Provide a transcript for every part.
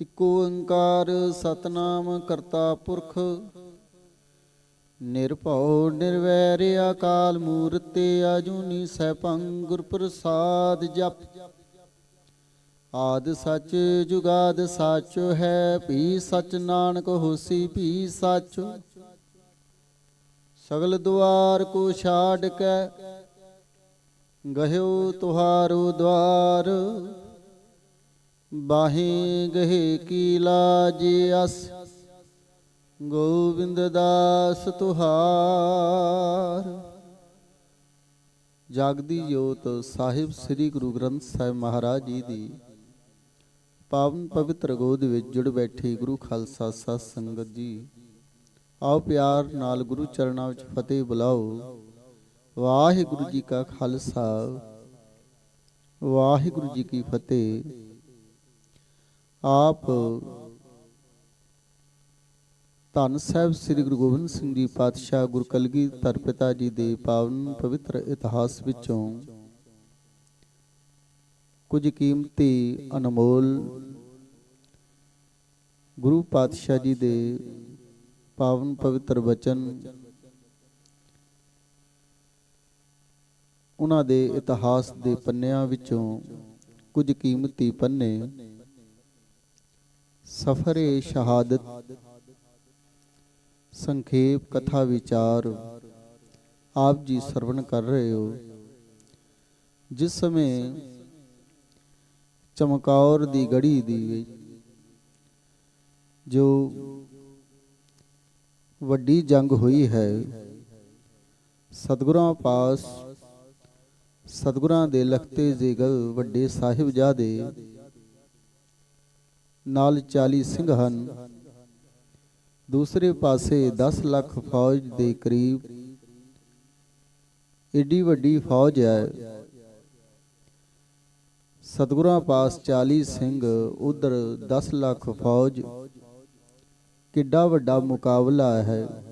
ਇਕ ਓੰਕਾਰ ਸਤਨਾਮ ਕਰਤਾ ਪੁਰਖ। ਨਿਰਭਉ ਨਿਰਵੈਰ ਅਕਾਲ ਮੂਰਤ ਅਜੂਨੀ ਸੈਭੰ ਗੁਰ ਪ੍ਰਸਾਦ ਜਪ। ਆਦ ਸੱਚ ਜੁਗਾਦ ਸੱਚ ਹੈ, ਭੀ ਸਚ ਨਾਨਕ ਹੋਸੀ ਭੀ ਸਚ। ਸਗਲ ਦੁਆਰ ਕੋ ਛਾੜ ਕੇ, ਗਹਿਓ ਤੁਹਾਰੋ ਦਵਾਰ ਬਾਹੇ ਗਹਿ ਕੀ ਲਾਜ ਅਸ, ਗੋਬਿੰਦ ਦਾਸ ਤੁਹਾਰ। ਜਾਗਦੀ ਜੋਤ ਸਾਹਿਬ ਸ੍ਰੀ ਗੁਰੂ ਗ੍ਰੰਥ ਸਾਹਿਬ ਮਹਾਰਾਜ ਜੀ ਦੀ, ਪਾਵਨ ਪਵਿੱਤਰ ਗੋਦ ਵਿੱਚ ਜੁੜ ਬੈਠੀ ਗੁਰੂ ਖਾਲਸਾ ਸਤ ਸੰਗਤ ਜੀ। ਆਓ ਪਿਆਰ ਨਾਲ ਗੁਰੂ ਚਰਨਾਂ ਵਿੱਚ ਫਤਿਹ ਬੁਲਾਓ। ਵਾਹਿਗੁਰੂ ਜੀ ਕਾ ਖਾਲਸਾ, ਵਾਹਿਗੁਰੂ ਜੀ ਕੀ ਫਤਿਹ। ਆਪ ਧੰਨ ਸਾਹਿਬ ਸ੍ਰੀ ਗੁਰੂ ਗੋਬਿੰਦ ਸਿੰਘ ਜੀ ਪਾਤਸ਼ਾਹ ਗੁਰ ਕਲਗੀਧਰ ਪਿਤਾ ਜੀ ਦੇ ਪਾਵਨ ਪਵਿੱਤਰ ਇਤਿਹਾਸ ਵਿੱਚੋਂ ਕੁਝ ਕੀਮਤੀ ਅਨਮੋਲ ਗੁਰੂ ਪਾਤਸ਼ਾਹ ਜੀ ਦੇ ਪਾਵਨ ਪਵਿੱਤਰ ਵਚਨ, ਉਹਨਾਂ ਦੇ ਇਤਿਹਾਸ ਦੇ ਪੰਨਿਆਂ ਵਿੱਚੋਂ ਕੁਝ ਕੀਮਤੀ ਪੰਨੇ ਸਫਰੇ ਸ਼ਹਾਦਤ, ਸੰਖੇਪ ਕਥਾ ਵਿਚਾਰ, ਆਪ ਜੀ ਸਰਵਣ ਕਰ ਰਹੇ ਹੋ। ਜਿਸ ਸਮੇਂ ਚਮਕੌਰ ਦੀ ਗੜੀ ਦੀ ਜੋ ਵੱਡੀ ਜੰਗ ਹੋਈ ਹੈ, ਸਤਗੁਰਾਂ ਪਾਸ, ਸਤਿਗੁਰਾਂ ਦੇ ਲਖਤੇ ਜ਼ਿਗਲ ਵੱਡੇ ਸਾਹਿਬਜ਼ਾਦੇ ਨਾਲ 40 ਸਿੰਘ ਹਨ। ਦੂਸਰੇ ਪਾਸੇ 10 ਲੱਖ ਫੌਜ ਦੇ ਕਰੀਬ ਏਡੀ ਵੱਡੀ ਫੌਜ ਹੈ। ਸਤਿਗੁਰਾਂ ਪਾਸ 40 ਸਿੰਘ, ਉਧਰ 10 ਲੱਖ ਫੌਜ। ਕਿੱਡਾ ਵੱਡਾ ਮੁਕਾਬਲਾ ਹੈ।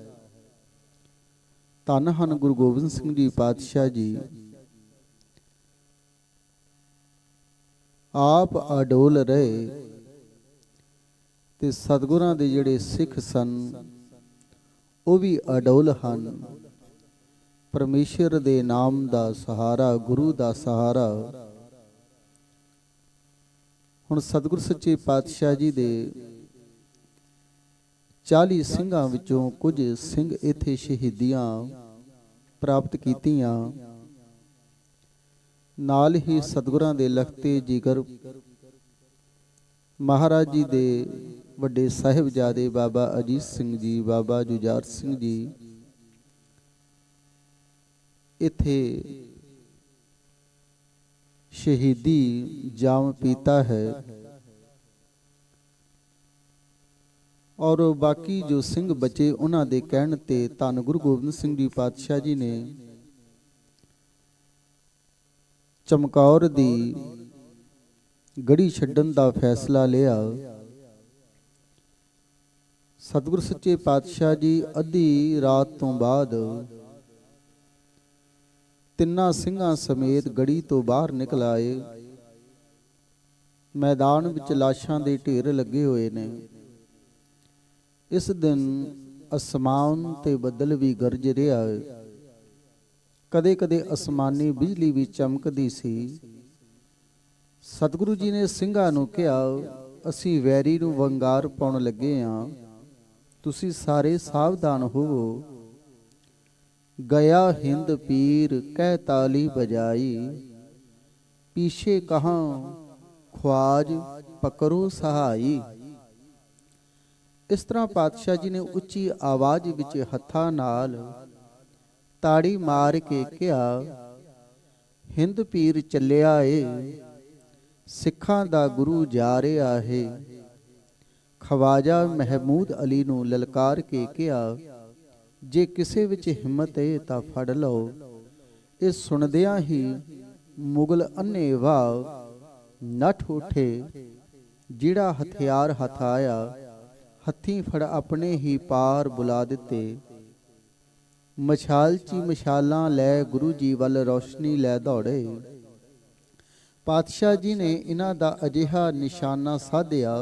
ਧੰਨ ਹਨ ਗੁਰੂ ਗੋਬਿੰਦ ਸਿੰਘ ਜੀ ਪਾਤਸ਼ਾਹ ਜੀ। ਆਪ ਅਡੋਲ ਰਹੇ। ਤੇ ਸਤਿਗੁਰਾਂ ਦੇ ਜਿਹੜੇ ਸਿੱਖ ਸਨ, ਉਹ ਵੀ ਅਡੋਲ ਹਨ। ਪਰਮੇਸ਼ਰ ਦੇ ਨਾਮ ਦਾ ਸਹਾਰਾ, ਗੁਰੂ ਦਾ ਸਹਾਰਾ। ਹੁਣ ਸਤਿਗੁਰ ਸੱਚੇ ਪਾਤਸ਼ਾਹ ਜੀ ਦੇ 40 ਸਿੰਘਾਂ ਵਿੱਚੋਂ ਕੁਝ ਸਿੰਘ ਇੱਥੇ ਸ਼ਹੀਦੀਆਂ ਪ੍ਰਾਪਤ ਕੀਤੀਆਂ। ਨਾਲ ਹੀ ਸਤਿਗੁਰਾਂ ਦੇ ਲਖਤੇ ਜਿਗਰ ਮਹਾਰਾਜ ਜੀ ਦੇ ਵੱਡੇ ਸਾਹਿਬਜ਼ਾਦੇ ਬਾਬਾ ਅਜੀਤ ਸਿੰਘ ਜੀ, ਬਾਬਾ ਜੁਝਾਰ ਸਿੰਘ ਜੀ ਇੱਥੇ ਸ਼ਹੀਦੀ ਜਾਮ ਪੀਤਾ ਹੈ। ਔਰ ਬਾਕੀ ਜੋ ਸਿੰਘ ਬਚੇ ਉਹਨਾਂ ਦੇ ਕਹਿਣ ਤੇ ਧੰਨ ਗੁਰੂ ਗੋਬਿੰਦ ਸਿੰਘ ਜੀ ਪਾਤਸ਼ਾਹ ਜੀ ਨੇ ਚਮਕੌਰ ਦੀ ਗੜੀ ਛੱਡਣ ਦਾ ਫੈਸਲਾ ਲਿਆ। ਸਤਿਗੁਰ ਸੱਚੇ ਪਾਤਸ਼ਾਹ ਜੀ ਅੱਧੀ ਰਾਤ ਤੋਂ ਬਾਅਦ ਤਿੰਨਾਂ ਸਿੰਘਾਂ ਸਮੇਤ ਗੜੀ ਤੋਂ ਬਾਹਰ ਨਿਕਲ ਆਏ। ਮੈਦਾਨ ਵਿੱਚ ਲਾਸ਼ਾਂ ਦੇ ਢੇਰ ਲੱਗੇ ਹੋਏ ਨੇ। ਇਸ ਦਿਨ ਅਸਮਾਨ ਤੇ ਬੱਦਲ ਵੀ ਗਰਜ ਰਿਹਾ ਕਦੇ ਕਦੇ ਅਸਮਾਨੀ ਬਿਜਲੀ ਵੀ ਚਮਕਦੀ ਸੀ। ਸਤਿਗੁਰੂ ਜੀ ਨੇ ਸਿੰਘਾਂ ਨੂੰ ਕਿਹਾ, ਅਸੀਂ ਵੈਰੀ ਨੂੰ ਵੰਗਾਰ ਪਾਉਣ ਲੱਗੇ ਆਂ। ਤੁਸੀਂ ਸਾਰੇ ਸਾਵਧਾਨ ਹੋਵੋ। ਗਿਆ ਹਿੰਦ ਪੀਰ ਕਹਿ ਤਾਲੀ ਬਜਾਈ ਪੀਛੇ ਕਹਾਂ ਖਵਾਜ ਪਕਰੋ ਸਹਾਈ। ਇਸ ਤਰ੍ਹਾਂ ਪਾਤਸ਼ਾਹ ਜੀ ਨੇ ਉੱਚੀ ਆਵਾਜ਼ ਵਿੱਚ ਹੱਥਾਂ ਨਾਲ ਤਾੜੀ ਮਾਰ ਕੇ ਕਿਹਾ, ਹਿੰਦ ਪੀਰ ਚੱਲਿਆ ਏ, ਸਿੱਖਾਂ ਦਾ ਗੁਰੂ ਜਾ ਰਿਹਾ ਹੈ। ਖਵਾਜਾ ਮਹਿਮੂਦ ਅਲੀ ਨੂੰ ਲਲਕਾਰ ਕੇ ਕਿਹਾ, ਜੇ ਕਿਸੇ ਵਿੱਚ ਹਿੰਮਤ ਏ ਤਾਂ ਫੜ ਲਓ। ਇਹ ਸੁਣਦਿਆਂ ਹੀ ਮੁਗਲ ਅੰਨੇਵਾ ਨਠ ਉਠੇ। ਜਿਹੜਾ ਹਥਿਆਰ ਹੱਥ ਆਇਆ ਹੱਥੀਂ ਫੜ ਆਪਣੇ ਹੀ ਪਾਰ ਬੁਲਾ ਦਿੱਤੇ। ਮਸ਼ਾਲ ਚੀ ਮਸ਼ਾਲਾਂ ਲੈ ਗੁਰੂ ਜੀ ਵੱਲ ਰੋਸ਼ਨੀ ਲੈ ਦੌੜੇ। ਪਾਤਸ਼ਾਹ ਜੀ ਨੇ ਇਹਨਾਂ ਦਾ ਅਜਿਹਾ ਨਿਸ਼ਾਨਾ ਸਾਧਿਆ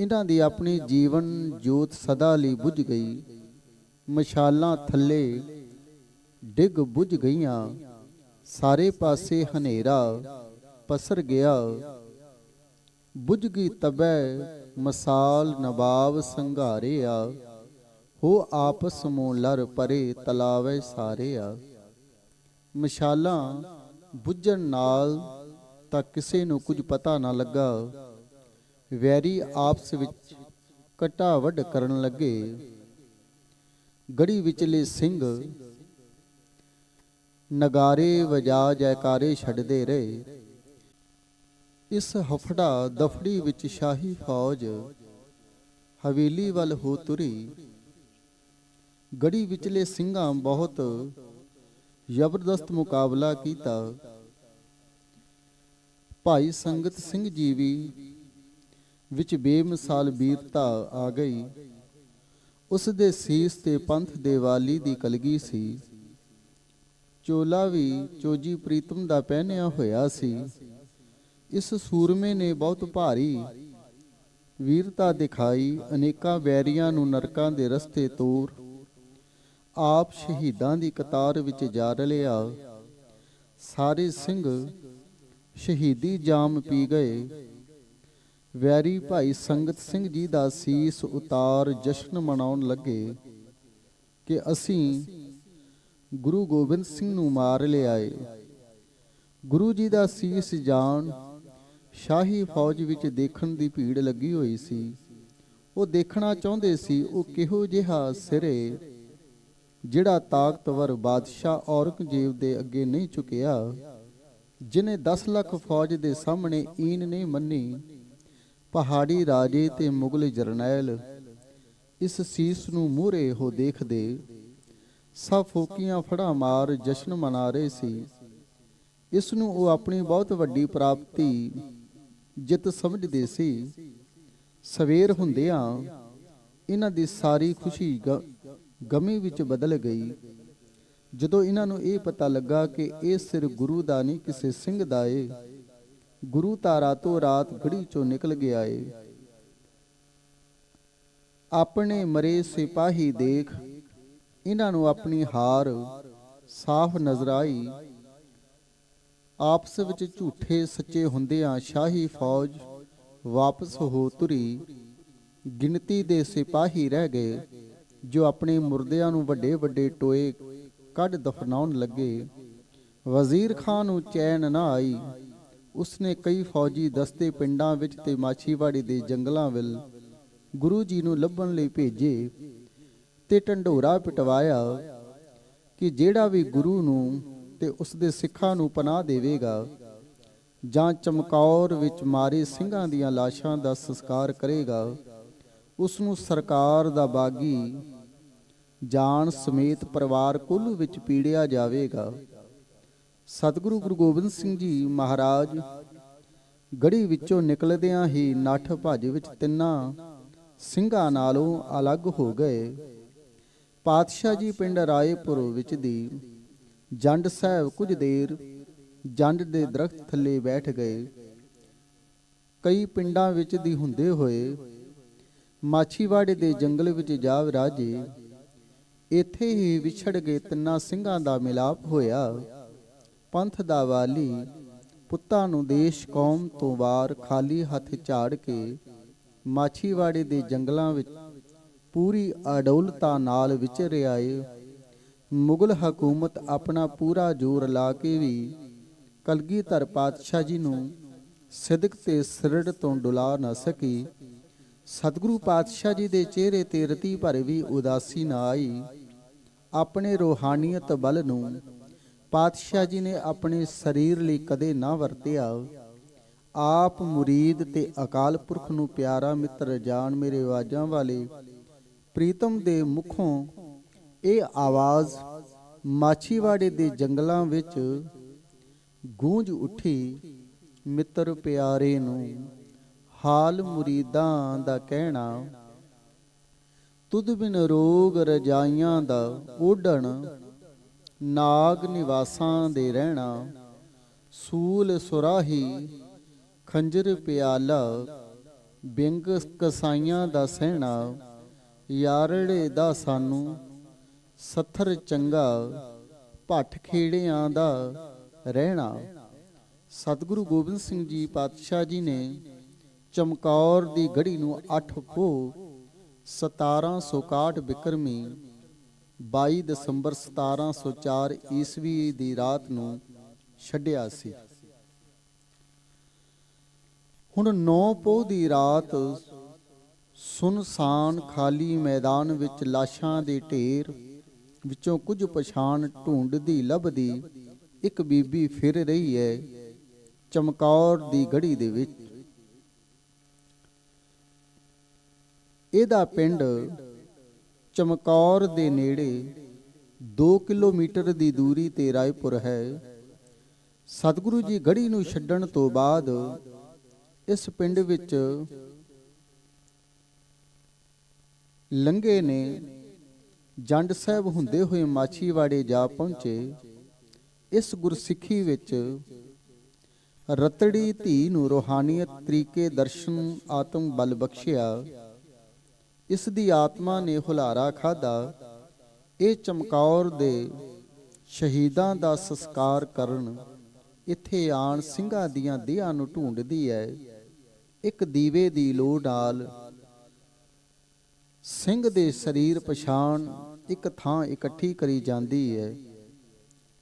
ਇਹਨਾਂ ਦੀ ਆਪਣੀ ਜੀਵਨ ਜੋਤ ਸਦਾ ਲਈ ਬੁਝ ਗਈ। ਮਸ਼ਾਲਾਂ ਥੱਲੇ ਡਿੱਗ ਬੁਝ ਗਈਆਂ। ਸਾਰੇ ਪਾਸੇ ਹਨੇਰਾ ਪਸਰ ਗਿਆ। ਬੁਝ ਗਈ ਤਬੈ ਮਸਾਲ ਨਵਾਬ ਸੰਘਾਰੇ ਆ। ਹੋ ਆਪਸ ਮੋ ਲਰ ਪਰੇ ਤਲਾਵੇ ਆ। ਮਸ਼ਾਲਾਂ ਬੁੱਝਣ ਨਾਲ ਤਾਂ ਕਿਸੇ ਨੂੰ ਕੁਝ ਪਤਾ ਨਾ ਲੱਗਾ। ਵੈਰੀ ਆਪਸ ਵਿੱਚ ਕਟਾ ਵੱਢ ਕਰਨ ਲੱਗੇ। ਗੜੀ ਵਿਚਲੇ ਸਿੰਘ ਨਗਾਰੇ ਵਜਾ ਜੈਕਾਰੇ ਛੱਡਦੇ ਰਹੇ। ਇਸ ਹਫੜਾ ਦਫੜੀ ਵਿੱਚ ਸ਼ਾਹੀ ਫੌਜ ਹਵੇਲੀ ਵੱਲ ਹੋ ਤੁਰੀ। ਗੜੀ ਵਿਚਲੇ ਸਿੰਘਾਂ ਬਹੁਤ ਜ਼ਬਰਦਸਤ ਮੁਕਾਬਲਾ ਕੀਤਾ। ਭਾਈ ਸੰਗਤ ਸਿੰਘ ਜੀ ਵੀ ਵਿੱਚ ਬੇਮਿਸਾਲ ਵੀਰਤਾ ਆ ਗਈ। ਉਸ ਦੇ ਸੀਸ ਤੇ ਪੰਥ ਦੇ ਵਾਲੀ ਦੀ ਕਲਗੀ ਸੀ। ਚੋਲਾ ਵੀ ਚੋਜੀ ਪ੍ਰੀਤਮ ਦਾ ਪਹਿਨਿਆ ਹੋਇਆ ਸੀ। ਇਸ ਸੂਰਮੇ ਨੇ ਬਹੁਤ ਭਾਰੀ ਵੀਰਤਾ ਦਿਖਾਈ। ਅਨੇਕਾਂ ਵੈਰੀਆਂ ਨੂੰ ਨਰਕਾਂ ਦੇ ਰਸਤੇ ਤੋਰ ਆਪ ਸ਼ਹੀਦਾਂ ਦੀ ਕਤਾਰ ਵਿੱਚ ਜਾ ਰਲਿਆ। ਸਾਰੇ ਸਿੰਘ ਸ਼ਹੀਦੀ ਜਾਮ ਪੀ ਗਏ। ਵੈਰੀ ਭਾਈ ਸੰਗਤ ਸਿੰਘ ਜੀ ਦਾ ਸੀਸ ਉਤਾਰ ਜਸ਼ਨ ਮਨਾਉਣ ਲੱਗੇ ਕਿ ਅਸੀਂ ਗੁਰੂ ਗੋਬਿੰਦ ਸਿੰਘ ਨੂੰ ਮਾਰ ਲਿਆਏ ਗੁਰੂ ਜੀ ਦਾ ਸੀਸ ਜਾਣ ਸ਼ਾਹੀ ਫੌਜ ਵਿੱਚ ਦੇਖਣ ਦੀ ਭੀੜ ਲੱਗੀ ਹੋਈ ਸੀ। ਉਹ ਦੇਖਣਾ ਚਾਹੁੰਦੇ ਸੀ, ਉਹ ਕਿਹੋ ਜਿਹਾ ਸਿਰੇ ਜਿਹੜਾ ਤਾਕਤਵਰ ਬਾਦਸ਼ਾਹ ਔਰੰਗਜ਼ੇਬ ਦੇ ਅੱਗੇ ਨਹੀਂ ਝੁਕਿਆ, ਜਿਨੇ 10 ਲੱਖ ਫੌਜ ਦੇ ਸਾਹਮਣੇ ਈਨ ਨਹੀਂ ਮੰਨੀ ਪਹਾੜੀ ਰਾਜੇ ਤੇ ਮੁਗਲ ਜਰਨੈਲ, ਇਸ ਸੀਸ ਨੂੰ ਮੂਹਰੇ ਹੋ ਦੇਖਦੇ ਸਭ ਫੋਕੀਆਂ ਫੜਾ ਮਾਰ ਜਸ਼ਨ ਮਨਾ ਰਹੇ ਸੀ। ਇਸ ਨੂੰ ਉਹ ਆਪਣੀ ਬਹੁਤ ਵੱਡੀ ਪ੍ਰਾਪਤੀ ਜਿੱਤ ਸਮਝਦੇ ਸੀ। ਸਵੇਰ ਹੁੰਦਿਆਂ ਇਹਨਾਂ ਦੀ ਸਾਰੀ ਖੁਸ਼ੀ ਗ- ਗਮੀ ਵਿੱਚ ਬਦਲ ਗਈ। ਜਦੋਂ ਇਹਨਾਂ ਨੂੰ ਇਹ ਪਤਾ ਲੱਗਾ ਕਿ ਇਹ ਸਿਰ ਗੁਰੂ ਦਾ ਨਹੀਂ, ਕਿਸੇ ਸਿੰਘ ਦਾ ਏ ਗੁਰੂ ਤਾਂ ਰਾਤੋ ਰਾਤ ਗੜੀ ਚੋਂ ਨਿਕਲ ਗਿਆ ਏ। ਆਪਣੇ ਮਰੇ ਸਿਪਾਹੀ ਦੇਖ, ਇਹਨਾਂ ਨੂੰ ਆਪਣੀ ਹਾਰ ਸਾਫ਼ ਨਜ਼ਰ ਆਈ। ਆਪਸ ਵਿੱਚ ਝੂਠੇ ਸੱਚੇ ਹੁੰਦਿਆਂ ਸ਼ਾਹੀ ਫੌਜ ਵਾਪਸ ਹੋ ਤੁਰੀ। ਗਿਣਤੀ ਦੇ ਸਿਪਾਹੀ ਰਹਿ ਗਏ, ਜੋ ਆਪਣੇ ਮੁਰਦਿਆਂ ਨੂੰ ਵੱਡੇ ਵੱਡੇ ਟੋਏ ਕੱਢ ਦਫਨਾਉਣ ਲੱਗੇ। ਵਜ਼ੀਰ ਖਾਨ ਨੂੰ ਚੈਨ ਨਾ ਆਈ। ਉਸਨੇ ਕਈ ਫੌਜੀ ਦਸਤੇ ਪਿੰਡਾਂ ਵਿੱਚ ਤੇ ਮਾਛੀਵਾੜੀ ਦੇ ਜੰਗਲਾਂ ਵੱਲ ਗੁਰੂ ਜੀ ਨੂੰ ਲੱਭਣ ਲਈ ਭੇਜੇ ਤੇ ਢੰਡੋਰਾ ਪਿਟਵਾਇਆ ਕਿ ਜਿਹੜਾ ਵੀ ਗੁਰੂ ਨੂੰ ਤੇ ਉਸ ਦੇ ਸਿੱਖਾਂ ਨੂੰ ਪਨਾਹ ਦੇਵੇਗਾ ਜਾਂ ਚਮਕੌਰ ਵਿੱਚ ਮਾਰੇ ਸਿੰਘਾਂ ਦੀਆਂ ਲਾਸ਼ਾਂ ਦਾ ਸੰਸਕਾਰ ਕਰੇਗਾ ਉਸ ਨੂੰ ਸਰਕਾਰ ਦਾ ਬਾਗੀ ਜਾਨ ਸਮੇਤ ਪਰਿਵਾਰ ਕੁੱਲ ਵਿੱਚ ਪੀੜਿਆ ਜਾਵੇਗਾ। ਸਤਿਗੁਰੂ ਗੁਰੂ ਗੋਬਿੰਦ ਸਿੰਘ ਜੀ ਮਹਾਰਾਜ, ਗੜੀ ਵਿੱਚੋਂ ਨਿਕਲਦਿਆਂ ਹੀ ਨੱਠ ਭੱਜ ਵਿੱਚ ਤਿੰਨਾਂ ਸਿੰਘਾਂ ਨਾਲੋਂ ਅਲੱਗ ਹੋ ਗਏ। ਪਾਤਸ਼ਾਹ ਜੀ ਪਿੰਡ ਰਾਏਪੁਰ ਵਿੱਚ ਦੀ ਜੰਡ ਸਾਹਿਬ ਕੁਝ ਦੇਰ ਜੰਡ ਦੇ ਦਰਖਤ ਥੱਲੇ ਬੈਠ ਗਏ। ਕਈ ਪਿੰਡਾਂ ਵਿੱਚ ਦੀ ਹੁੰਦੇ ਹੋਏ ਮਾਛੀਵਾੜੇ ਦੇ ਜੰਗਲ ਵਿੱਚ ਜਾ ਵਿਰਾਜੇ ਇੱਥੇ ਹੀ ਵਿਛੜ ਗਏ ਤਿੰਨਾਂ ਸਿੰਘਾਂ ਦਾ ਮਿਲਾਪ ਹੋਇਆ। ਪੰਥ ਦਾ ਵਾਲੀ ਪੁੱਤਾਂ ਨੂੰ ਦੇਸ਼ ਕੌਮ ਤੋਂ ਵਾਰ ਖਾਲੀ ਹੱਥ ਝਾੜ ਕੇ ਮਾਛੀਵਾੜੇ ਦੇ ਜੰਗਲਾਂ ਵਿੱਚ ਪੂਰੀ ਅਡੌਲਤਾ ਨਾਲ ਵਿਚਰਿਆ ਏ ਮੁਗਲ ਹਕੂਮਤ ਆਪਣਾ ਪੂਰਾ ਜ਼ੋਰ ਲਾ ਕੇ ਵੀ ਕਲਗੀਧਰ ਪਾਤਸ਼ਾਹ ਜੀ ਨੂੰ ਸਿਦਕ ਤੇ ਸਿਰੜ ਤੋਂ ਡੁਲਾ ਨਾ ਸਕੀ। ਸਤਿਗੁਰੂ ਪਾਤਸ਼ਾਹ ਜੀ ਦੇ ਚਿਹਰੇ ਤੇ ਰਤੀ ਭਰ ਵੀ ਉਦਾਸੀ ਨਾ ਆਈ। ਆਪਣੇ ਰੋਹਾਨੀਅਤ ਬਲ ਨੂੰ ਪਾਤਸ਼ਾਹ ਜੀ ਨੇ ਆਪਣੇ ਸਰੀਰ ਲਈ ਕਦੇ ਨਾ ਵਰਤਿਆ। ਆਪ ਮੁਰੀਦ ਤੇ ਅਕਾਲ ਪੁਰਖ ਨੂੰ ਪਿਆਰਾ ਮਿੱਤਰ ਜਾਣ ਮੇਰੇ ਆਵਾਜ਼ਾਂ ਵਾਲੇ, ਪ੍ਰੀਤਮ ਦੇ ਮੁਖੋਂ ਇਹ ਆਵਾਜ਼ ਮਾਛੀਵਾੜੇ ਦੇ ਜੰਗਲਾਂ ਵਿੱਚ ਗੂੰਜ ਉੱਠੀ, ਮਿੱਤਰ ਪਿਆਰੇ ਨੂੰ, ਹਾਲ ਮੁਰੀਦਾਂ ਦਾ ਕਹਿਣਾ, ਤੁਧ ਬਿਨ ਰੋਗ ਰਜਾਈਆਂ ਦਾ ਓਢਣ ਨਾਗ ਨਿਵਾਸਾਂ ਦੇ ਰਹਿਣਾ, ਸੂਲ ਸੁਰਾਹੀ, ਖੰਜਰ ਪਿਆਲਾ, ਬਿੰਗ ਕਸਾਈਆਂ ਦਾ ਸਹਿਣਾ, ਯਾਰੜੇ ਦਾ ਸਾਨੂੰ, ਸੱਥਰ ਚੰਗਾ, ਭੱਠ ਖੇੜਿਆਂ ਦਾ ਰਹਿਣਾ। ਸਤਿਗੁਰੂ ਗੋਬਿੰਦ ਸਿੰਘ ਜੀ ਪਾਤਸ਼ਾਹ ਜੀ ਨੇ ਚਮਕੌਰ ਦੀ ਗੜੀ ਨੂੰ 8 ਪੋ 1761 ਬਿਕਰਮੀ 22 ਦਸੰਬਰ 1704 ਈਸਵੀ ਦੀ ਰਾਤ ਨੂੰ ਛੱਡਿਆ ਸੀ। ਹੁਣ 9 ਪੋਹ ਦੀ ਰਾਤ ਸੁਨਸਾਨ ਖਾਲੀ ਮੈਦਾਨ ਵਿੱਚ ਲਾਸ਼ਾਂ ਦੇ ਢੇਰ ਵਿੱਚੋਂ ਕੁਝ ਪਛਾਣ ਢੂੰਡਦੀ ਲੱਭਦੀ ਇੱਕ ਬੀਬੀ ਫਿਰ ਰਹੀ ਹੈ ਚਮਕੌਰ ਦੀ ਗੜੀ ਦੇ ਵਿੱਚ। ਇਹਦਾ ਪਿੰਡ ਚਮਕੌਰ ਦੇ ਨੇੜੇ 2 ਕਿਲੋਮੀਟਰ ਦੀ ਦੂਰੀ ਤੇ ਰਾਏਪੁਰ ਹੈ। ਸਤਿਗੁਰੂ ਜੀ ਗੜੀ ਨੂੰ ਛੱਡਣ ਤੋਂ ਬਾਅਦ ਇਸ ਪਿੰਡ ਵਿੱਚ ਲੰਗੇ ਨੇ। ਜੰਡ ਸਾਹਿਬ ਹੁੰਦੇ ਹੋਏ ਮਾਛੀਵਾੜੇ ਜਾ ਪਹੁੰਚੇ। ਇਸ ਗੁਰਸਿੱਖੀ ਵਿੱਚ ਰਤੜੀ ਧੀ ਨੂੰ ਰੋਹਾਨੀਅਤ ਤਰੀਕੇ ਦਰਸ਼ਨ ਆਤਮ ਬਲ ਬਖਸ਼ਿਆ। ਇਸ ਦੀ ਆਤਮਾ ਨੇ ਹੁਲਾਰਾ ਖਾਦਾ ਇਹ ਚਮਕੌਰ ਦੇ ਸ਼ਹੀਦਾਂ ਦਾ ਸੰਸਕਾਰ ਕਰਨ ਇੱਥੇ ਆਣ ਸਿੰਘਾਂ ਦੀਆਂ ਦੇਹਾਂ ਨੂੰ ਢੂੰਡਦੀ ਹੈ ਇੱਕ ਦੀਵੇ ਦੀ ਲੋੜ ਨਾਲ ਸਿੰਘ ਦੇ ਸਰੀਰ ਪਛਾਣ ਇੱਕ ਥਾਂ ਇਕੱਠੀ ਕਰੀ ਜਾਂਦੀ ਹੈ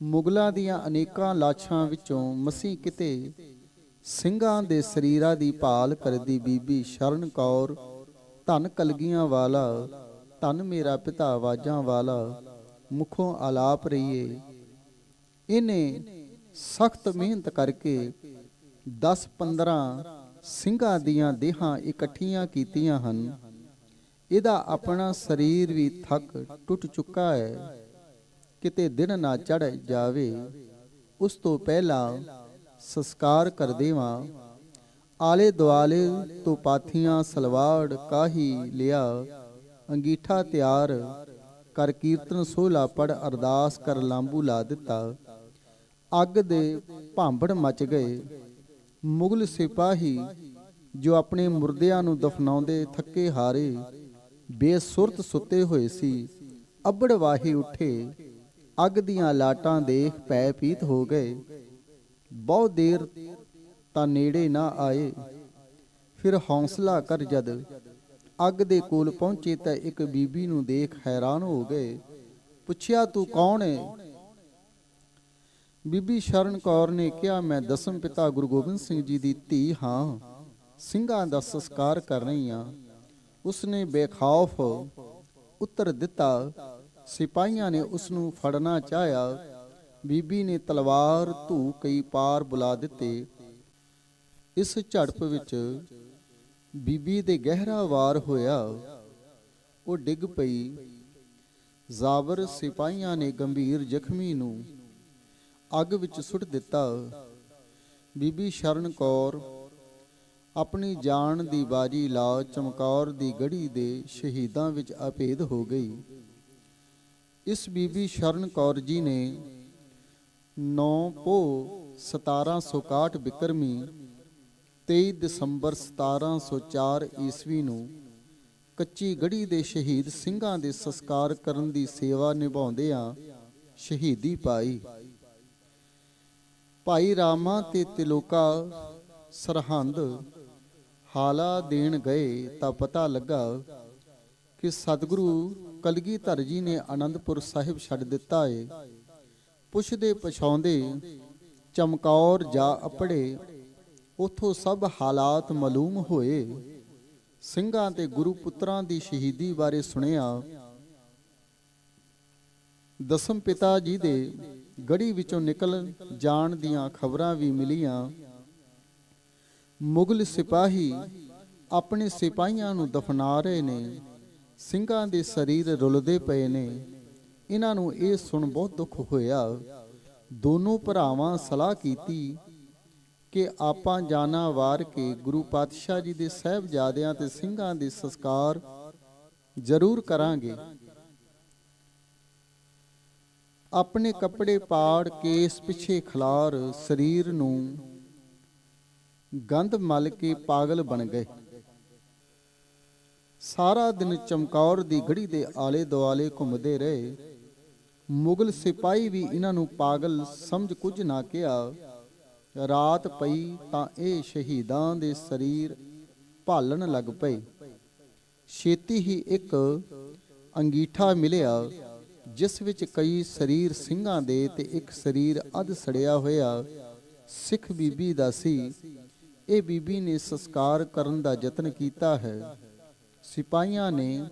ਮੁਗਲਾਂ ਦੀਆਂ ਅਨੇਕਾਂ ਲਾਸ਼ਾਂ ਵਿੱਚੋਂ ਮਸੀਂ ਕਿਤੇ ਸਿੰਘਾਂ ਦੇ ਸਰੀਰਾਂ ਦੀ ਭਾਲ ਕਰਦੀ ਬੀਬੀ ਸ਼ਰਨ ਕੌਰ ਧਨ ਕਲਗੀਆਂ ਵਾਲਾ, ਧਨ ਮੇਰਾ ਪਿਤਾ ਆਵਾਜ਼ਾਂ ਵਾਲਾ, ਮੁਖੋਂ ਆਲਾਪ ਰਹੀਏ। ਇਹਨੇ ਸਖਤ ਮਿਹਨਤ ਕਰਕੇ 10-15 ਸਿੰਘਾਂ ਦੀਆਂ ਦੇਹਾਂ ਇਕੱਠੀਆਂ ਕੀਤੀਆਂ ਹਨ। ਇਹਦਾ ਆਪਣਾ ਸਰੀਰ ਵੀ ਥੱਕ ਟੁੱਟ ਚੁੱਕਾ ਹੈ। ਕਿਤੇ ਦਿਨ ਨਾ ਚੜ ਜਾਵੇ, ਉਸ ਤੋਂ ਪਹਿਲਾਂ ਸੰਸਕਾਰ ਕਰ ਦੇਵਾਂ। ਆਲੇ ਦੁਆਲੇ ਤੋਂ ਪਾਥੀਆਂ ਸਲਵਾੜ ਕਾਹੀ ਲਿਆ। ਅੰਗੀਠਾ ਤਿਆਰ ਕਰ ਕੀਰਤਨ ਸੋਲਾ ਪੜ ਅਰਦਾਸ ਕਰ ਲਾਂਬੂ ਲਾ ਦਿੱਤਾ। ਅੱਗ ਦੇ ਭਾਂਬੜ ਮਚ ਗਏ। ਮੁਗਲ ਸਿਪਾਹੀ ਜੋ ਆਪਣੇ ਮੁਰਦਿਆਂ ਨੂੰ ਦਫਨਾਉਂਦੇ ਥੱਕੇ ਹਾਰੇ, ਬੇਸੁਰਤ ਸੁੱਤੇ ਹੋਏ ਸੀ। ਅੱਬੜ ਵਾਹੀ ਉੱਠੇ। ਅੱਗ ਦੀਆਂ ਲਾਟਾਂ ਦੇਖ ਪੈ ਪੀਤ ਹੋ ਗਏ। ਬਹੁਤ ਦੇਰ ਤਾਂ ਨੇੜੇ ਨਾ ਆਏ। ਫਿਰ ਹੌਸਲਾ ਕਰ ਜਦ ਅੱਗ ਦੇ ਕੋਲ ਪਹੁੰਚੇ ਤਾਂ ਇੱਕ ਬੀਬੀ ਨੂੰ ਦੇਖ ਹੈਰਾਨ ਹੋ ਗਏ। ਪੁੱਛਿਆ, ਤੂੰ ਕੌਣ ਹੈ ਬੀਬੀ ਸ਼ਰਨ ਕੌਰ ਨੇ ਕਿਹਾ, ਮੈਂ ਦਸਮ ਪਿਤਾ ਗੁਰੂ ਗੋਬਿੰਦ ਸਿੰਘ ਜੀ ਦੀ ਧੀ ਹਾਂ। ਸਿੰਘਾਂ ਦਾ ਸੰਸਕਾਰ ਕਰ ਰਹੀ ਹਾਂ ਉਸਨੇ ਬੇਖੌਫ ਉੱਤਰ ਦਿੱਤਾ। ਸਿਪਾਹੀਆਂ ਨੇ ਉਸ ਨੂੰ ਫੜਨਾ ਚਾਹਿਆ। ਬੀਬੀ ਨੇ ਤਲਵਾਰ ਧੂ ਕਈ ਪਾਰ ਬੁਲਾ ਦਿੱਤੇ। ਇਸ ਝੜਪ ਵਿੱਚ ਬੀਬੀ ਦੇ ਗਹਿਰਾ ਵਾਰ ਹੋਇਆ, ਉਹ ਡਿੱਗ ਪਈ। ਜ਼ਾਬਰ ਸਿਪਾਹੀਆਂ ਨੇ ਗੰਭੀਰ ਜ਼ਖਮੀ ਨੂੰ ਅੱਗ ਵਿੱਚ ਸੁੱਟ ਦਿੱਤਾ। ਬੀਬੀ ਸ਼ਰਨ ਕੌਰ ਆਪਣੀ ਜਾਨ ਦੀ ਬਾਜੀ ਲਾ ਚਮਕੌਰ ਦੀ ਗੜੀ ਦੇ ਸ਼ਹੀਦਾਂ ਵਿੱਚ ਅਪੇਧ ਹੋ ਗਈ। ਇਸ ਬੀਬੀ ਸ਼ਰਨ ਕੌਰ ਜੀ ਨੇ 9 ਪੋ 1761 ਬਿਕਰਮੀ 23 ਦਸੰਬਰ 1704 ਈਸਵੀ ਨੂੰ ਕੱਚੀ ਗੜੀ ਦੇ ਸ਼ਹੀਦ ਸਿੰਘਾਂ ਦੇ ਸੰਸਕਾਰ ਕਰਨ ਦੀ ਸੇਵਾ ਨਿਭਾਉਂਦਿਆਂ ਸ਼ਹੀਦੀ ਪਾਈ। ਭਾਈ ਰਾਮਾ ਤੇ ਤਿਲੋਕਾ ਸਰਹੰਦ ਹਾਲਾ ਦੇਣ ਗਏ ਤਾਂ ਪਤਾ ਲੱਗਾ ਕਿ ਸਤਿਗੁਰੂ ਕਲਗੀਧਰ ਜੀ ਨੇ ਆਨੰਦਪੁਰ ਸਾਹਿਬ ਛੱਡ ਦਿੱਤਾ ਏ। ਪੁੱਛਦੇ ਪਛਾਉਂਦੇ ਚਮਕੌਰ ਜਾ ਅਪੜੇ ਉਥੋਂ ਸਭ ਹਾਲਾਤ ਮਾਲੂਮ ਹੋਏ। ਸਿੰਘਾਂ ਤੇ ਗੁਰੂ ਪੁੱਤਰਾਂ ਦੀ ਸ਼ਹੀਦੀ ਬਾਰੇ ਸੁਣਿਆ। ਦਸਮ ਪਿਤਾ ਜੀ ਦੇ ਗੜੀ ਵਿੱਚੋਂ ਨਿਕਲ ਜਾਣ ਦੀਆਂ ਖਬਰਾਂ ਵੀ ਮਿਲੀਆਂ। ਮੁਗਲ ਸਿਪਾਹੀ ਆਪਣੇ ਸਿਪਾਹੀਆਂ ਨੂੰ ਦਫਨਾ ਰਹੇ ਨੇ। ਸਿੰਘਾਂ ਦੇ ਸਰੀਰ ਰੁਲਦੇ ਪਏ ਨੇ। ਇਹਨਾਂ ਨੂੰ ਇਹ ਸੁਣ ਬਹੁਤ ਦੁੱਖ ਹੋਇਆ। ਦੋਨੋਂ ਭਰਾਵਾਂ ਸਲਾਹ ਕੀਤੀ ਕਿ ਆਪਾਂ ਜਾਨਾ ਵਾਰ ਕੇ ਗੁਰੂ ਪਾਤਸ਼ਾਹ ਜੀ ਦੇ ਸਹਿਬਜ਼ਾਦਿਆਂ ਤੇ ਸਿੰਘਾਂ ਦੇ ਸੰਸਕਾਰ ਜ਼ਰੂਰ ਕਰਾਂਗੇ। ਆਪਣੇ ਕੱਪੜੇ ਪਾੜ ਕੇਸ ਪਿੱਛੇ ਖਲਾਰ ਸਰੀਰ ਨੂੰ ਗੰਧ ਮਲ ਕੇ ਪਾਗਲ ਬਣ ਗਏ। ਸਾਰਾ ਦਿਨ ਚਮਕੌਰ ਦੀ ਗੜੀ ਦੇ ਆਲੇ ਦੁਆਲੇ ਘੁੰਮਦੇ ਰਹੇ। ਮੁਗਲ ਸਿਪਾਹੀ ਵੀ ਇਹਨਾਂ ਨੂੰ ਪਾਗਲ ਸਮਝ ਕੁਝ ਨਾ ਕਿਹਾ। ਰਾਤ ਪਈ ਤਾਂ ਇਹ ਸ਼ਹੀਦਾਂ ਦੇ ਸਰੀਰ ਭਾਲਣ ਲੱਗ ਪਏ। ਛੇਤੀ ਹੀ ਇੱਕ ਅੰਗੀਠਾ ਮਿਲਿਆ, ਜਿਸ ਵਿੱਚ ਕਈ ਸਰੀਰ ਸਿੰਘਾਂ ਦੇ ਤੇ ਇੱਕ ਸਰੀਰ ਅਧ ਸੜਿਆ ਹੋਇਆ ਸਿੱਖ ਬੀਬੀ ਦਾ ਸੀ। ਇਹ ਬੀਬੀ ਨੇ ਸੰਸਕਾਰ ਕਰਨ ਦਾ ਯਤਨ ਕੀਤਾ ਹੈ। ਸਿਪਾਹੀਆਂ ਨੇ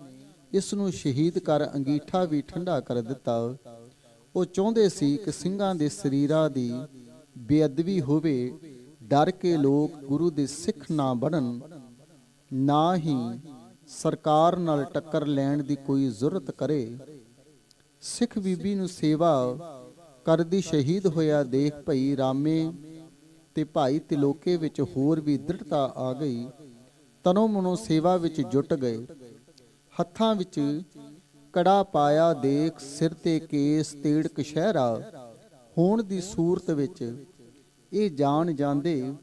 ਇਸ ਨੂੰ ਸ਼ਹੀਦ ਕਰ ਅੰਗੀਠਾ ਵੀ ਠੰਡਾ ਕਰ ਦਿੱਤਾ। ਉਹ ਚਾਹੁੰਦੇ ਸੀ ਕਿ ਸਿੰਘਾਂ ਦੇ ਸਰੀਰਾਂ ਦੀ ਬੇਅਦਬੀ ਹੋਵੇ, ਡਰ ਕੇ ਲੋਕ ਗੁਰੂ ਦੇ ਸਿੱਖ ਨਾ ਬਣਨ, ਨਾ ਹੀ ਸਰਕਾਰ ਨਾਲ ਟੱਕਰ ਲੈਣ ਦੀ ਕੋਈ ਜ਼ਰੂਰਤ ਕਰੇ। ਸਿੱਖ ਬੀਬੀ ਨੂੰ ਸੇਵਾ ਕਰਦੀ ਸ਼ਹੀਦ ਹੋਇਆ ਦੇਖ ਭਈ ਰਾਮੇ ਤੇ ਭਾਈ ਤਿਲੋਕੇ ਵਿੱਚ ਹੋਰ ਵੀ ਦ੍ਰਿੜਤਾ ਆ ਗਈ, ਤਨੋ ਮਨੋ ਸੇਵਾ ਵਿੱਚ ਜੁਟ ਗਏ। ਹੱਥਾਂ ਵਿੱਚ ਕੜਾ ਪਾਇਆ ਦੇਖ ਸਿਰ ਤੇ ਕੇਸ ਤੇੜ ਕਸ਼ਹਿਰਾ ਹੋਣ ਦੀ ਸੂਰਤ ਵਿੱਚ ਇਹ ਜਾਣ ਜਾਂਦੇ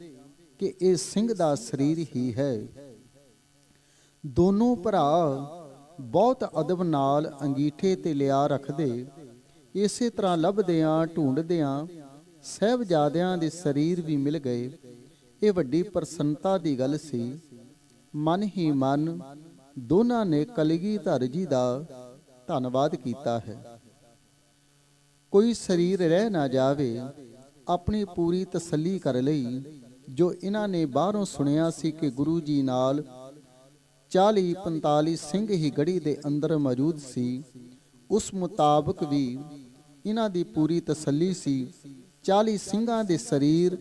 ਕਿ ਇਹ ਸਿੰਘ ਦਾ ਸਰੀਰ ਹੀ ਹੈ। ਦੋਨੋਂ ਭਰਾ ਬਹੁਤ ਅਦਬ ਨਾਲ ਅੰਗੀਠੇ ਤੇ ਲਿਆ ਰੱਖਦੇ, ਇਸੇ ਤਰ੍ਹਾਂ ਲੱਭਦਿਆਂ, ਢੂੰਡਦਿਆਂ, ਸਹਿਬਜ਼ਾਦਿਆਂ ਦੇ ਸਰੀਰ ਵੀ ਮਿਲ ਗਏ। ਇਹ ਵੱਡੀ ਪ੍ਰਸੰਨਤਾ ਦੀ ਗੱਲ ਸੀ। ਮਨ ਹੀ ਮਨ ਦੋਨਾਂ ਨੇ ਕਲਗੀਧਰ ਜੀ ਦਾ ਧੰਨਵਾਦ ਕੀਤਾ ਹੈ। ਕੋਈ ਸਰੀਰ ਰਹਿ ਨਾ ਜਾਵੇ, ਆਪਣੀ ਪੂਰੀ ਤਸੱਲੀ ਕਰ ਲਈ, ਜੋ ਇਹਨਾਂ ਨੇ ਬਾਹਰੋਂ ਸੁਣਿਆ ਸੀ ਕਿ ਗੁਰੂ ਜੀ ਨਾਲ 40 45 ਸਿੰਘ ਹੀ ਗੜੀ ਦੇ ਅੰਦਰ ਮੌਜੂਦ ਸੀ, ਉਸ ਮੁਤਾਬਕ ਵੀ ਇਹਨਾਂ ਦੀ ਪੂਰੀ ਤਸੱਲੀ ਸੀ। 40 ਸਿੰਘਾਂ ਦੇ ਸਰੀਰ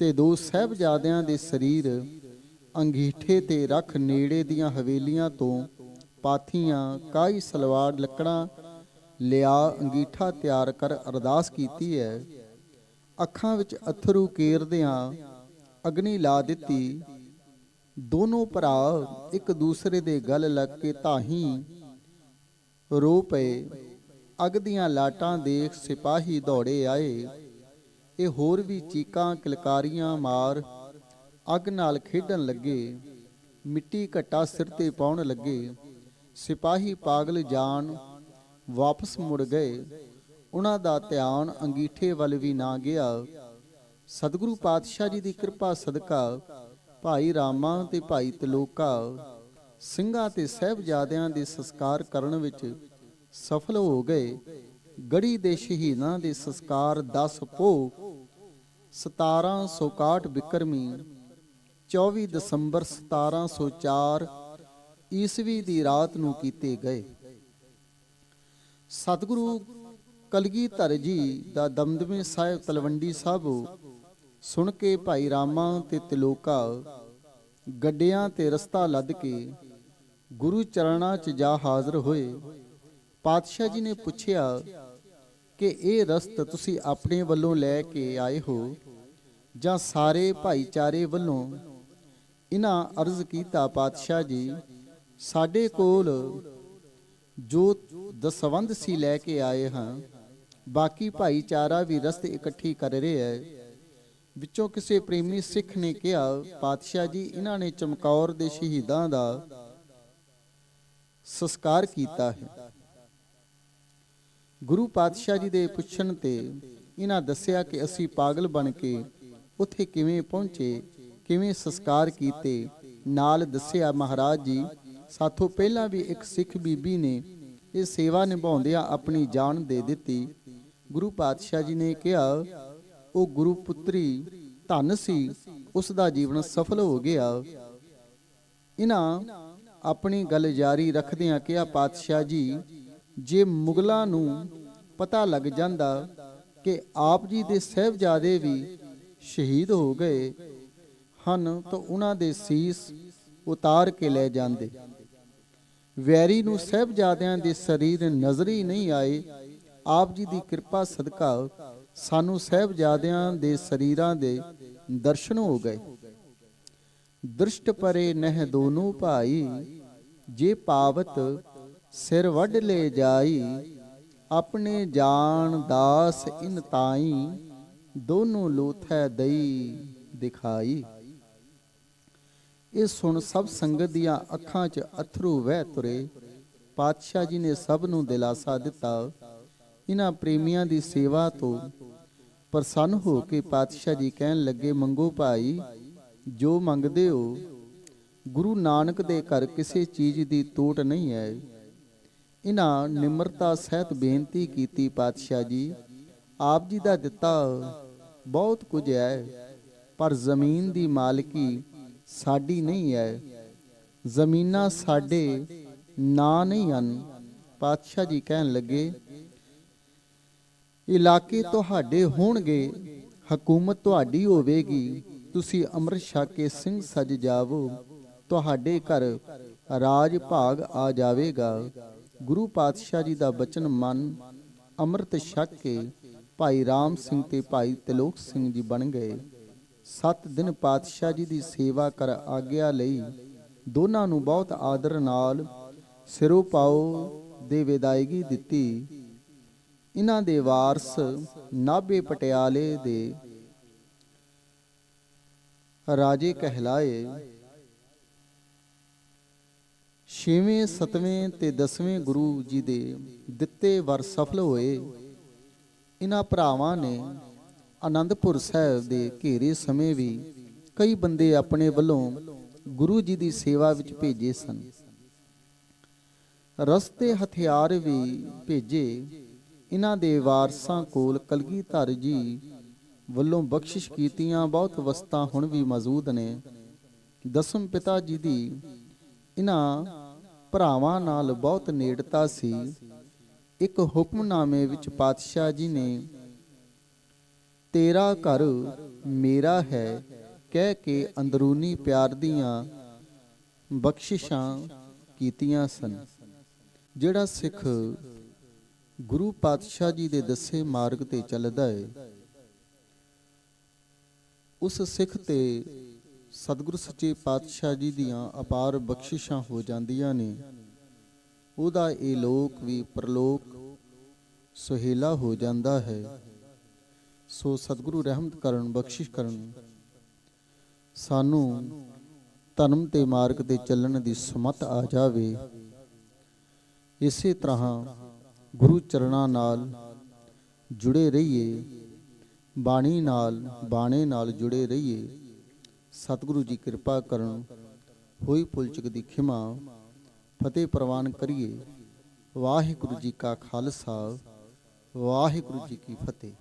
ਤੇ ਦੋ ਸਹਿਬਜ਼ਾਦਿਆਂ ਦੇ ਸਰੀਰ ਅੰਗੀਠੇ ਤੇ ਰੱਖ ਨੇੜੇ ਦੀਆਂ ਹਵੇਲੀਆਂ ਤੋਂ ਪਾਥੀਆਂ, ਕਾਈ ਸਲਵਾਰ, ਲੱਕੜਾਂ ਲਿਆ, ਅੰਗੀਠਾ ਤਿਆਰ ਕਰ ਅਰਦਾਸ ਕੀਤੀ ਹੈ। ਅੱਖਾਂ ਵਿੱਚ ਅਥਰੂ ਕੇਰਦਿਆਂ ਅਗਨੀ ਲਾ ਦਿੱਤੀ। ਦੋਨੋਂ ਭਰਾ ਇੱਕ ਦੂਸਰੇ ਦੇ ਗਲ ਲੱਗ ਕੇ ਤਾਹੀ ਰੋ ਪਏ। ਅਗ ਦੀਆਂ ਲਾਟਾਂ ਦੇਖ ਸਿਪਾਹੀ ਦੌੜੇ ਆਏ। ਇਹ ਹੋਰ ਵੀ ਚੀਕਾਂ, ਕਿਲਕਾਰੀਆਂ ਮਾਰ ਅੱਗ ਨਾਲ ਖੇਡਣ ਲੱਗੇ। ਮਿੱਟੀ ਘਟਾ ਸਿਰ ਤੇ ਪਾਉਣ ਲੱਗੇ। ਸਿਪਾਹੀ ਪਾਗਲ ਜਾਨ ਵਾਪਸ ਮੁੜ ਗਏ। ਉਹਨਾਂ ਦਾ ਧਿਆਨ ਅੰਗੀਠੇ ਵੱਲ ਵੀ ਨਾ ਗਿਆ। ਸਤਿਗੁਰੂ ਪਾਤਸ਼ਾਹ ਜੀ ਦੀ ਕਿਰਪਾ ਸਦਕਾ ਭਾਈ ਰਾਮਾ ਤੇ ਭਾਈ ਤਲੋਕਾ ਸਿੰਘਾਂ ਤੇ ਸਹਿਬਜ਼ਾਦਿਆਂ ਦੇ ਸੰਸਕਾਰ ਕਰਨ ਵਿੱਚ ਸਫਲ ਹੋ ਗਏ। ਗੜੀ ਦੇ ਸ਼ਹੀਦਾਂ ਦੇ ਸੰਸਕਾਰ 10 ਪੋ 1761 ਬਿਕਰਮੀ 24 ਦਸੰਬਰ 1704 ਈਸਵੀ ਦੀ ਰਾਤ ਨੂੰ ਕੀਤੇ ਗਏ। ਸਤਿਗੁਰੂ ਕਲਗੀਧਰ ਜੀ ਦਾ ਦਮਦਮੇ ਸਾਹਿਬ ਤਲਵੰਡੀ ਸਾਹਿਬ, ਸੁਣ ਕੇ ਭਾਈ ਰਾਮਾ ਤੇ ਤਿਲੋਕਾ ਗੱਡਿਆਂ ਤੇ ਰਸਤਾ ਲੱਦ ਕੇ ਗੁਰੂ ਚਰਣਾ 'ਚ ਜਾ ਹਾਜ਼ਰ ਹੋਏ। ਪਾਤਸ਼ਾਹ ਜੀ ਨੇ ਪੁੱਛਿਆ ਕਿ ਇਹ ਰਸਤ ਤੁਸੀਂ ਆਪਣੇ ਵੱਲੋਂ ਲੈ ਕੇ ਆਏ ਹੋ ਜਾਂ ਸਾਰੇ ਭਾਈਚਾਰੇ ਵੱਲੋਂ? ਇਹਨਾਂ ਅਰਜ਼ ਕੀਤਾ ਪਾਤਸ਼ਾਹ ਜੀ, ਸਾਡੇ ਕੋਲ ਜੋ ਦਸਵੰਦ ਸੀ ਲੈ ਕੇ ਆਏ ਹਾਂ, ਬਾਕੀ ਭਾਈਚਾਰਾ ਵੀ ਰਸਤੇ ਇਕੱਠੀ ਕਰ ਰਿਹਾ ਹੈ ਵਿੱਚੋਂ ਕਿਸੇ ਪ੍ਰੇਮੀ ਸਿੱਖ ਨੇ ਕਿਹਾ, ਪਾਤਸ਼ਾਹ ਜੀ, ਇਹਨਾਂ ਨੇ ਚਮਕੌਰ ਦੇ ਸ਼ਹੀਦਾਂ ਦਾ ਸੰਸਕਾਰ ਕੀਤਾ ਹੈ। ਗੁਰੂ ਪਾਤਸ਼ਾਹ ਜੀ ਦੇ ਪੁੱਛਣ ਤੇ ਇਹਨਾਂ ਦੱਸਿਆ ਕਿ ਅਸੀਂ ਪਾਗਲ ਬਣ ਕੇ ਉੱਥੇ ਕਿਵੇਂ ਪਹੁੰਚੇ, ਕਿਵੇਂ ਸੰਸਕਾਰ ਕੀਤੇ, ਨਾਲ ਦੱਸਿਆ, ਮਹਾਰਾਜ ਜੀ ਸਾਥੋਂ ਪਹਿਲਾਂ ਵੀ ਇੱਕ ਸਿੱਖ ਬੀਬੀ ਨੇ ਇਹ ਸੇਵਾ ਨਿਭਾਉਂਦਿਆਂ ਆਪਣੀ ਜਾਨ ਦੇ ਦਿੱਤੀ। ਗੁਰੂ ਪਾਤਸ਼ਾਹ ਜੀ ਨੇ ਕਿਹਾ, ਉਹ ਗੁਰੂ ਪੁੱਤਰੀ ਧਨ ਸੀ, ਉਸ ਦਾ ਜੀਵਨ ਸਫਲ ਹੋ ਗਿਆ। ਇਹਨਾਂ ਆਪਣੀ ਗੱਲ ਜਾਰੀ ਰੱਖਦਿਆਂ ਕਿਹਾ, ਪਾਤਸ਼ਾਹ ਜੀ, ਜੇ ਮੁਗਲਾਂ ਨੂੰ ਪਤਾ ਲੱਗ ਜਾਂਦਾ ਕਿ ਆਪ ਜੀ ਦੇ ਸਹਿਬਜ਼ਾਦੇ ਵੀ ਸ਼ਹੀਦ ਹੋ ਗਏ ਹਨ, ਤਾਂ ਉਹਨਾਂ ਦੇ ਸੀਸ ਉਤਾਰ ਕੇ ਲੈ ਜਾਂਦੇ। ਵੈਰੀ ਨੂੰ ਸਹਿਬਜ਼ਾਦਿਆਂ ਦੇ ਸਰੀਰ ਨਜ਼ਰੀ ਨਹੀਂ ਆਏ, ਆਪ ਜੀ ਦੀ ਕਿਰਪਾ ਸਦਕਾ ਸਾਨੂੰ ਸਹਿਬਜ਼ਾਦਿਆਂ ਦੇ ਸਰੀਰਾਂ ਦੇ ਦਰਸ਼ਨ ਹੋ ਗਏ। ਦ੍ਰਿਸ਼ਟ ਪਰੇ ਨਹਿ ਦੋਨੋ ਭਾਈ, ਜੇ ਪਾਵਤ ਸਿਰ ਵੱਢ ਲੈ ਜਾਈ, ਆਪਣੇ ਜਾਨ ਦਾਸ ਇਨ ਤਾਈ, ਦੋਨੋਂ ਲੋਥੈ ਦਈ ਦਿਖਾਈ। ਇਹ ਸੁਣ ਸਭ ਸੰਗਤ ਦੀਆਂ ਅੱਖਾਂ 'ਚ ਅਥਰੂ ਵਹਿ ਤੁਰੇ। ਪਾਤਸ਼ਾਹ ਜੀ ਨੇ ਸਭ ਨੂੰ ਦਿਲਾਸਾ ਦਿੱਤਾ। ਇਹਨਾਂ ਪ੍ਰੇਮੀਆਂ ਦੀ ਸੇਵਾ ਤੋਂ ਪ੍ਰਸੰਨ ਹੋ ਕੇ ਪਾਤਸ਼ਾਹ ਜੀ ਕਹਿਣ ਲੱਗੇ, ਮੰਗੋ ਭਾਈ, ਜੋ ਮੰਗਦੇ ਹੋ, ਗੁਰੂ ਨਾਨਕ ਦੇ ਘਰ ਕਿਸੇ ਚੀਜ਼ ਦੀ ਤੋਟ ਨਹੀਂ ਹੈ। ਇਹਨਾਂ ਨਿਮਰਤਾ ਸਹਿਤ ਬੇਨਤੀ ਕੀਤੀ ਪਾਤਸ਼ਾਹ ਜੀ। ਆਪ ਜੀ ਦਾ ਦਿੱਤਾ ਬਹੁਤ ਕੁਝ ਹੈ, ਪਰ ਜ਼ਮੀਨ ਦੀ ਮਾਲਕੀ ਸਾਡੀ ਨਹੀਂ ਹੈ। ਜ਼ਮੀਨਾਂ ਸਾਡੇ ਨਾਂ ਨਹੀਂ ਹਨ। ਪਾਤਸ਼ਾਹ ਜੀ ਕਹਿਣ ਲੱਗੇ, ਇਲਾਕੇ ਤੁਹਾਡੇ ਹੋਣਗੇ, ਹਕੂਮਤ ਤੁਹਾਡੀ ਹੋਵੇਗੀ। ਤੁਸੀਂ ਅੰਮ੍ਰਿਤ ਛਕ ਕੇ ਸਿੰਘ ਸਜ ਜਾਵੋ। ਤੁਹਾਡੇ ਘਰ ਰਾਜ ਭਾਗ ਆ ਜਾਵੇਗਾ। ਗੁਰੂ ਪਾਤਸ਼ਾਹ ਜੀ ਦਾ ਬਚਨ ਮੰਨ ਅੰਮ੍ਰਿਤ ਛਕ ਕੇ ਭਾਈ ਰਾਮ ਸਿੰਘ ਤੇ ਭਾਈ ਤਿਲੋਕ ਸਿੰਘ ਜੀ ਬਣ ਗਏ। ਸੱਤ ਦਿਨ ਪਾਤਸ਼ਾਹ ਜੀ ਦੀ ਸੇਵਾ ਕਰ ਆਗਿਆ ਲਈ ਦੋਨਾਂ ਨੂੰ ਬਹੁਤ ਆਦਰ ਨਾਲ ਸਿਰੋਂ ਪਾਓ ਦੇ ਵਿਦਾਇਗੀ ਦਿੱਤੀ। ਇਹਨਾਂ ਦੇ ਵਾਰਸ ਨਾਭੇ ਪਟਿਆਲੇ ਦੇ ਰਾਜੇ ਕਹਿਲਾਏ। ਛੇਵੇਂ, ਸਤਵੇਂ ਤੇ ਦਸਵੇਂ ਗੁਰੂ ਜੀ ਦੇ ਦਿੱਤੇ ਵਰ ਸਫਲ ਹੋਏ। ਇਹਨਾਂ ਭਰਾਵਾਂ ਨੇ ਆਨੰਦਪੁਰ ਸਾਹਿਬ ਦੇ ਘੇਰੇ ਸਮੇਂ ਵੀ ਕਈ ਬੰਦੇ ਆਪਣੇ ਵੱਲੋਂ ਗੁਰੂ ਜੀ ਦੀ ਸੇਵਾ ਵਿੱਚ ਭੇਜੇ ਸਨ। ਰਸਤੇ ਹਥਿਆਰ ਵੀ ਭੇਜੇ। ਇਹਨਾਂ ਦੇ ਵਾਰਸਾਂ ਕੋਲ ਕਲਗੀਧਰ ਜੀ ਵੱਲੋਂ ਬਖਸ਼ਿਸ਼ ਕੀਤੀਆਂ ਬਹੁਤ ਵਸਤਾਂ ਹੁਣ ਵੀ ਮੌਜੂਦ ਨੇ। ਦਸਮ ਪਿਤਾ ਜੀ ਦੀ ਇਹਨਾਂ ਭਰਾਵਾਂ ਨਾਲ ਬਹੁਤ ਨੇੜਤਾ ਸੀ। ਇੱਕ ਹੁਕਮਨਾਮੇ ਵਿੱਚ ਪਾਤਸ਼ਾਹ ਜੀ ਨੇ ਤੇਰਾ ਘਰ ਮੇਰਾ ਹੈ, ਕਹਿ ਕੇ ਅੰਦਰੂਨੀ ਪਿਆਰ ਦੀਆਂ ਬਖਸ਼ਿਸ਼ਾਂ ਕੀਤੀਆਂ ਸਨ। ਜਿਹੜਾ ਸਿੱਖ ਗੁਰੂ ਪਾਤਸ਼ਾਹ ਜੀ ਦੇ ਦੱਸੇ ਮਾਰਗ ਤੇ ਚੱਲਦਾ ਹੈ ਉਸ ਸਿੱਖ ਤੇ ਸਤਿਗੁਰ ਸੱਚੇ ਪਾਤਸ਼ਾਹ ਜੀ ਦੀਆਂ ਅਪਾਰ ਬਖਸ਼ਿਸ਼ਾਂ ਹੋ ਜਾਂਦੀਆਂ ਨੇ। ਉਹਦਾ ਇਹ ਲੋਕ ਵੀ ਪ੍ਰਲੋਕ ਸੁਹੇਲਾ ਹੋ ਜਾਂਦਾ ਹੈ। ਸੋ ਸਤਿਗੁਰੂ ਰਹਿਮਤ ਕਰਨ, ਬਖਸ਼ਿਸ਼ ਕਰਨ। ਸਾਨੂੰ ਧਰਮ ਤੇ ਮਾਰਗ ਤੇ ਚੱਲਣ ਦੀ ਸਮਤ ਆ ਜਾਵੇ। ਇਸੇ ਤਰ੍ਹਾਂ ਗੁਰੂ ਚਰਨਾਂ ਨਾਲ ਜੁੜੇ ਰਹੀਏ, ਬਾਣੀ ਨਾਲ, ਬਾਣੇ ਨਾਲ ਜੁੜੇ ਰਹੀਏ। ਸਤਿਗੁਰੂ ਜੀ ਕਿਰਪਾ ਕਰਨ, ਹੋਈ ਪੁਲਚਕ ਦੀ ਖਿਮਾ, ਫਤਿਹ ਪ੍ਰਵਾਨ ਕਰੀਏ। ਵਾਹਿਗੁਰੂ ਜੀ ਕਾ ਖਾਲਸਾ, ਵਾਹਿਗੁਰੂ ਜੀ ਕੀ ਫਤਿਹ।